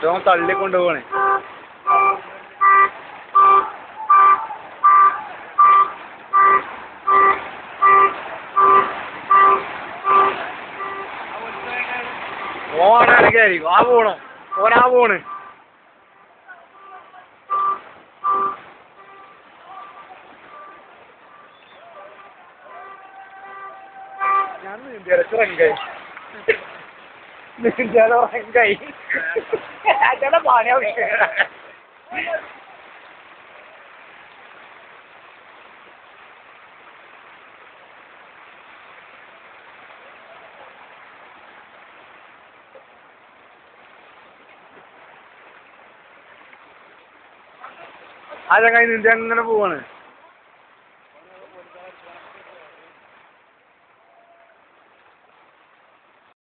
ഏറ്റവും തള്ളി കൊണ്ടുപോകണേ ഓണായിരിക്കും ആ പോണം? ഓനാ പോണ്. ഞാൻ നീന്തിയാലോ റങ്കായി ചേട്ടാ ഉറക്കായി ചേട്ടാ പണിയാവും ആ അങ്ങനെ പോവാണ്?